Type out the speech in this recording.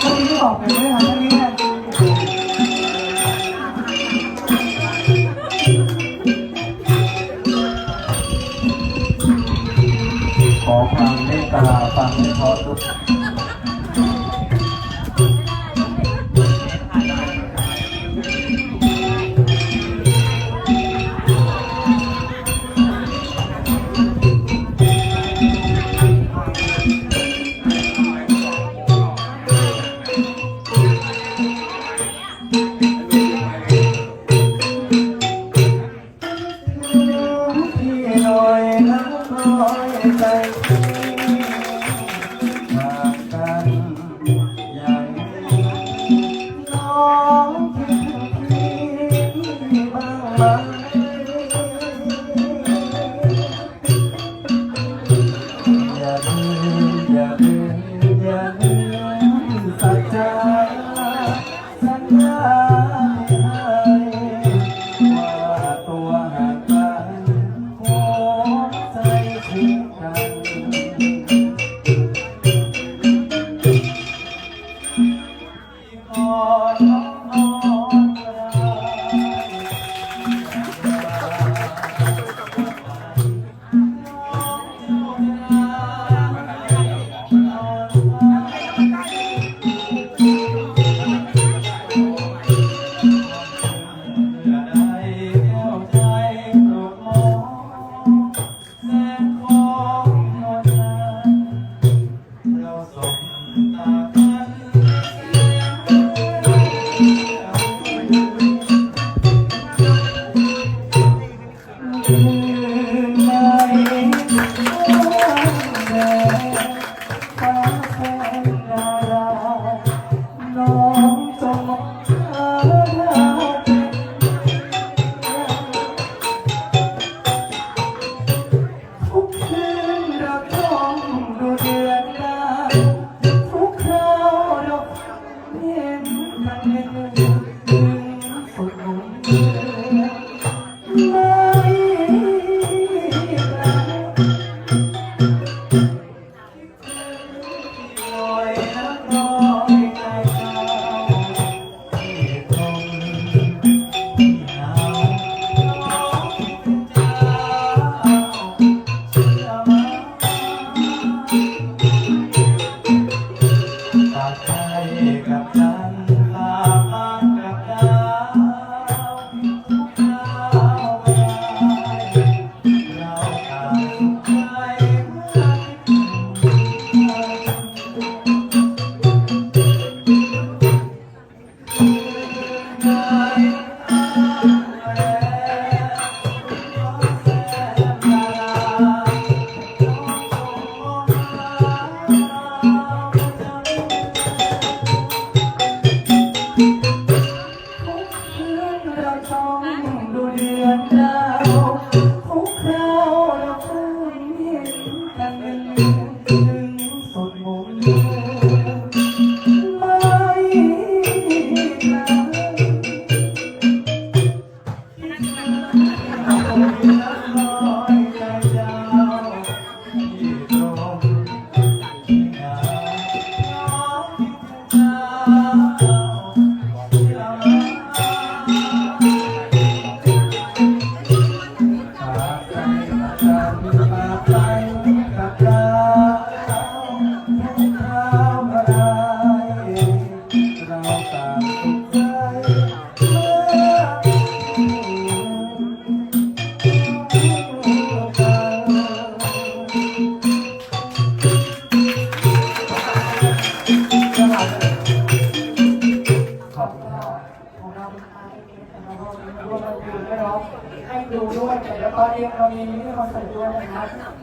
ช่อฟันแล้วขอความเมตตาฟังเฉพาะทุก Yeah. เราต้องดูเดือนดาว เราต่างสุขใจของเราให้ดูด้วยแต่ตอนเรียนเรามีนิทรรศด้วยนะครับ